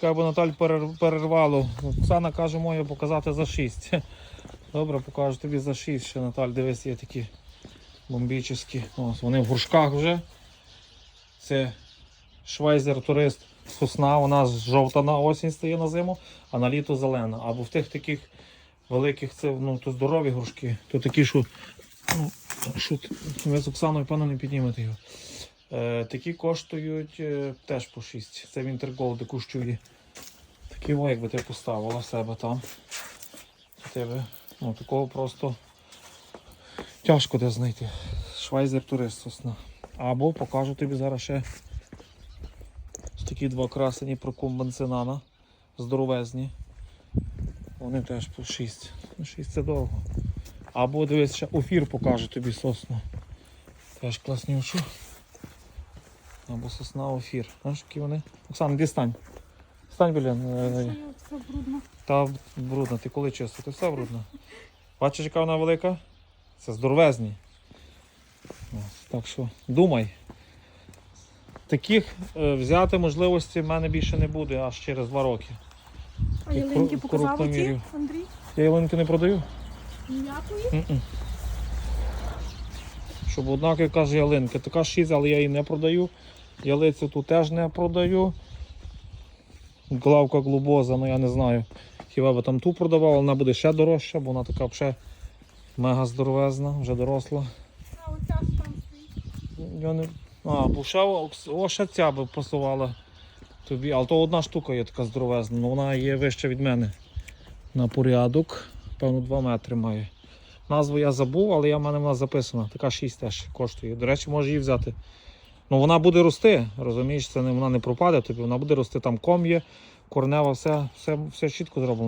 Чекай, бо Наталь перервало. Оксана каже, моє показати за 6. Добре, покажу тобі за 6. Ще Наталь, дивись, є такі бомбічні. Ось вони в горшках вже. Це швейзер турист сосна, вона жовта на осінь стає на зиму, а на літо зелена. Або в тих таких великих, це ну, то здорові горшки, то такі, що, ну, що ви з Оксаною, певно, не піднімете його. Е, такі коштують е, теж по 6. Це Winter коштує. Такі о, якби ти поставила себе там. Тебе, ну, такого просто тяжко де знайти. Швайзер турист сосна. Або покажу тобі зараз ще такі два красені прокумбанцинана. Здоровезні. Вони теж по 6. Ну, 6 це довго. Або дивись, ще офір покажу тобі сосну. Теж класнючу. Або сосна офір. Знаєш, які вони? Оксана, де стань? Стань біля. е, Це брудно. Та брудна, ти коли чистити? Все брудно. Бачиш, яка вона велика? Це здоровезні. Так що думай. Таких е, взяти можливості в мене більше не буде аж через два роки. А Ти ялинки кру- показав крупно оці. Андрій? Я ялинки не продаю. Ніякої? М-м. Щоб однаково каже ялинки. Така 6, але я її не продаю. Ялицю тут теж не продаю. Главка глубоза, ну я не знаю. Хіба би там ту продавав, вона буде ще дорожча, бо вона така вже мега здоровезна, вже доросла. А оця ж там стоїть. Не... А, бо ще ця би пасувала тобі. Але то одна штука є така здоровезна, але вона є вище від мене на порядок. Певно, 2 метри має. Назву я забув, але я в мене вона записана. Така 6 теж коштує. До речі, можеш її взяти. Ну вона буде рости, розумієш, це не, вона не пропаде, тобі вона буде рости, там ком'є, корнева, все, все, все чітко зроблено.